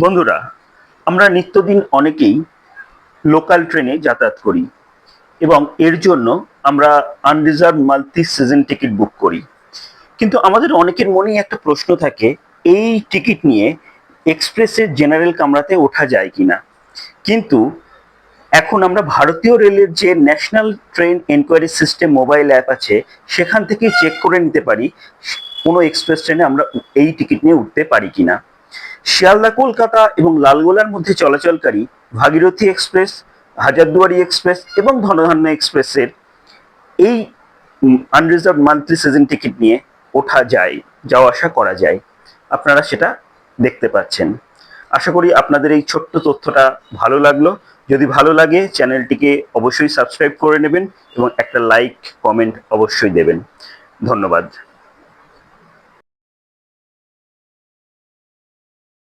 বন্ধুরা, আমরা নিত্যদিন অনেকেই লোকাল ট্রেনে যাতায়াত করি এবং এর জন্য আমরা unreserved multi season ticket book করি। কিন্তু আমাদের অনেকের মনেই একটা প্রশ্ন থাকে, এই টিকিট নিয়ে এক্সপ্রেসের জেনারেল কামরাতে ওঠা যায় কিনা? কিন্তু এখন আমরা ভারতীয় রেলের যে national train enquiry system mobile app আছে, সেখান থেকে চেক করে নিতে পারি, কোনো এক্সপ্রেস ট্রেনে আমরা এই টিকিট নিয়ে উঠতে পারি কিনা। শিয়ালদা, কলকাতা এবং লালগোলার মধ্যে চলাচলকারী ভাগীরথী এক্সপ্রেস, হাজারদুয়ারি এক্সপ্রেস এবং ধনধান্য এক্সপ্রেসের এই আনরিজার্ভ মান্থলি সিজন টিকিট নিয়ে ওঠা যায়, যাওয়া আসা করা যায়। আপনারা সেটা দেখতে পাচ্ছেন। আশা করি আপনাদের এই ছোট্ট তথ্যটা ভালো লাগল। যদি ভালো লাগে, চ্যানেলটিকে অবশ্যই সাবস্ক্রাইব করে নেবেন এবং একটা লাইক, কমেন্ট অবশ্যই দেবেন। ধন্যবাদ।